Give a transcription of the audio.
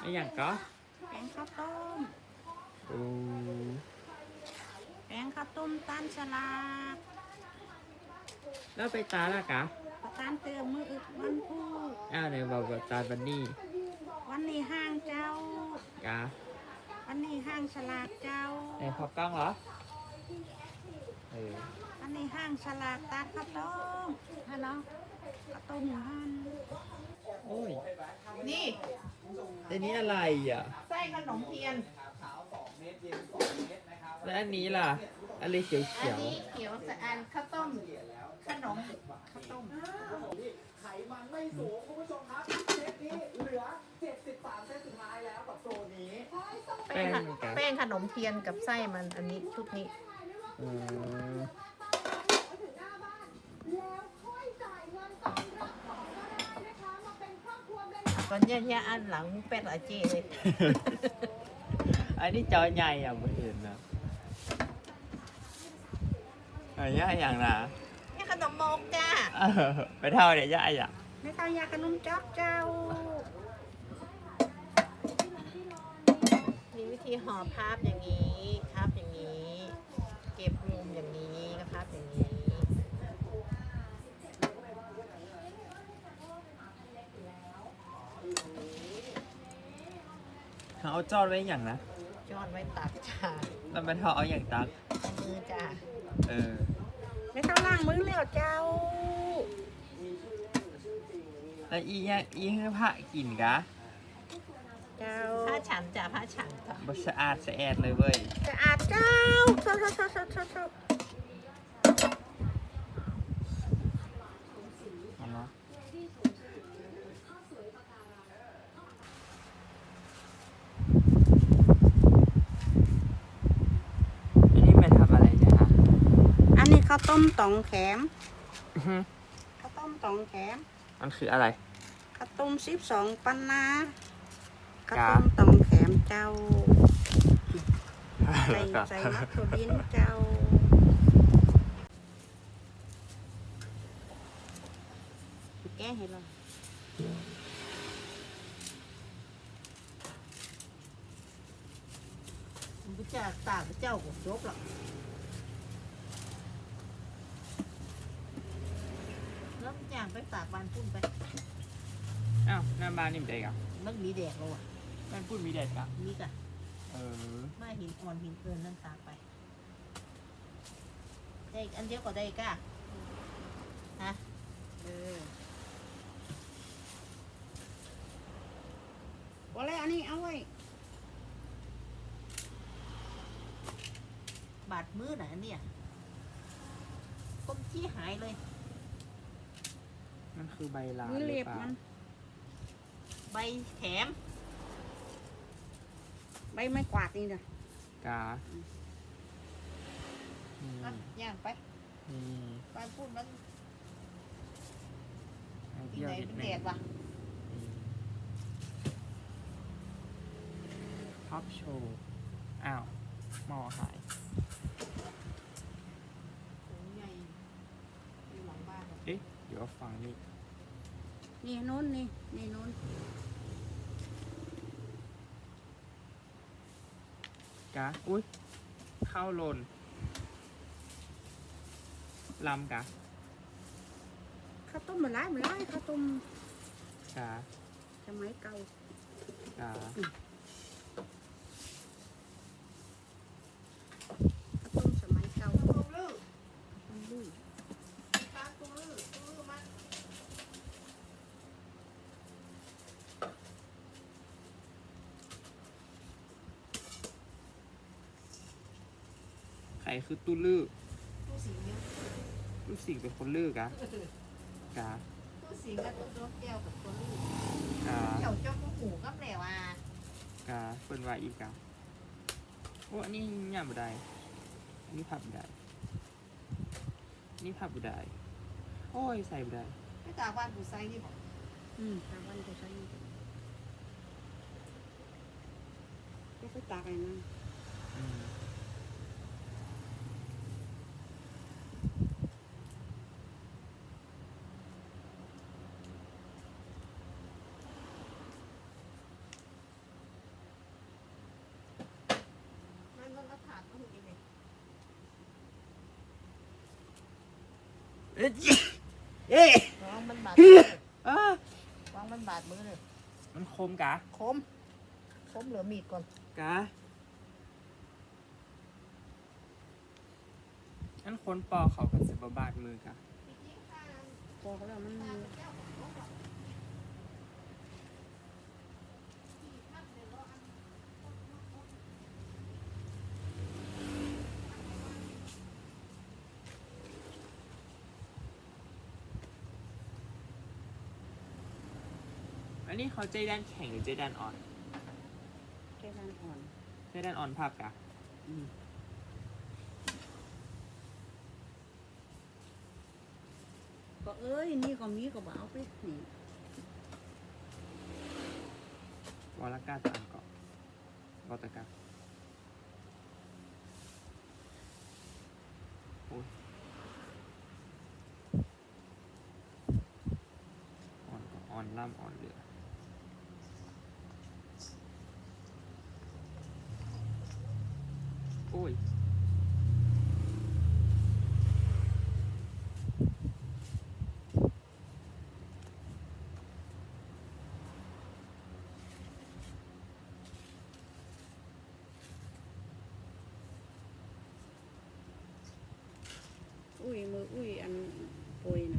ไม่อย่างก็แกงข้าวต้มโอ้แกงข้าวต้มตาลฉลากแล้วไปตาละกะประทานเตือมืออึกวันพูดอ้าวไหนบอกว่าตาบันนี่วันนี้ห้างเจ้า กะวันนี้ห้างฉลากเจ้า ไหนพอกล้องเหรอเออวันนี้ห้างฉลากตาลข้าวต้มฮัลโหลข้าวต้มฮัน โอ้ยนี่แต่นี้อะไรอะ ไส้ขนมเทียน แล้วอันนี้ล่ะ อะไรเขียวอัเขีนยวนี้เขียวสะอานข้าวต้ม ขนมข้าวต้ม ไขมันไม่สูงคุณผู้ชมครับเซตนี้เหลือ 73เซตสุดท้ายแล้วกับโซนนี้แป้งกะแป้งขนมเทียนกับไส้มันอันนี้ชุดนี้ อืม ตอนเนี้ยๆอันหลังเป็ดอาเจเลยอันนี้จอใหญ่อะมืออื่นนะอันนี้อย่างนะนี่ขนมโมกจ้าเออไปเท่าเดี๋ยวย่าอะไม่ต้องยาขนมจ๊อกเจ้า มีวิธีห่อภาพอย่างนี้ครับอย่างนี้ เก็บมุมอย่างนี้นะครับอย่างนี้ เขาเอาจอดไว้อย่างนะจอดไว้ตักจ้าแล้วไปเท่าเอาอย่างตักเอามือจ้าเออไม่ต้องล้างมือแล้วเจ้าแล้วอีเนี่ยอีให้พระกินกะเจ้าผ้าฉันจ้าผ้าฉันจ้าบสะอาดสะแอดเลยเว้ยสะอาดเจ้าโชว์โชว์โชว์โชว์โชว์โชว์ เอาเนาะอันนี้มาทำอะไรเนี่ยฮะ อันนี้ ข้าวต้มตองแขมอื้อหือข้าวต้มตองแขมมันคืออะไร ข้าวต้มสิบสองปันนาข้าวจ้าต้มตองแขมเจ้าใส่ก็ใส่มักโทดินเจ้า แก้ให้เราพุจะตากเจ้าก็จบหรอกแล้วอย่างไป ตากบานพุ่นไปอ้าวหน้าบ้านนี่มันเด็กอะมันมีแดดแล้วอะบ้านพูดมีเด็กอะนี่กะเออมาหินอ่อนหินเกินนั่นตากไปได้อีกอันเดียวก็ได้ก้าฮะเออว่าแล้วอันนี้เอาไว้บาดมือไหนะเนี่ยก้มชี้หายเลย มันคือใบลามือหเล็รือบเปล่ามัน ใบแถม ใบไม้กวาดนี่นะกาอืมอะย่างไปนี่บานพูดมันเอาที่เที่ยวไหนนิดเป็นหแดนึงดวะท็อปโชว์ อ้าว หมอหายถุงใหญ่อยู่หลังบ้านอะเอ๊ะ เดี๋ยวฟังนี่ นี่นู้นนี่นี่นู้นกาอุ้ยเข้าโลนลำกะข้าวต้มมันร้ายมันร้ายข้าวต้มกาสมัยเก่ากา ข้าวต้มสมัยเก่าข้าวต้มลื้อข้าวต้มลื้อข้าวต้มลื้อลื้อมัน ใครคือตู้ลื้อตู้สิงเนี่ยตู้สิงเป็นคนลื้อกะกาตู้สิงกับตู้โดนแก้วกับตัวลื้อกาเจ้าเจ้าก็หูกับแหลวอะกาเปิ้นว่าอีกกาโอ้อันนี้ย่าบ่ได้อันนี้พับบ่ได้อันนี้พับบ่ได้โอ้ยใส่บ่ได้ไม่ตากบ้านกูใส่นี่บอกอืมตากบ้านกูใส่นี่ก็ไปตากอะไรนั่นอืม เอ๊ะวางมันบาดเออวางมันบาดมือเลยมันคมกะคมคมเหลือมีดก่อนกะอันคนปอเขาก็สิบบาดมือกะพอแล้วมัน นนี้เขาใจด้านแข็งหรือใจด้านอ่อนแค่นั้นอ่อนใจด้านอ่อนภาพกะก็เอ้ย นี่ก็มีก็บเอาไปนี่วอลกาตามเกาะวอตะกาโอ้ยอ่อนก็อ่อนล่ำอ่อนเหลือ โอ้ยอุ้ยมืออุ้ยอัน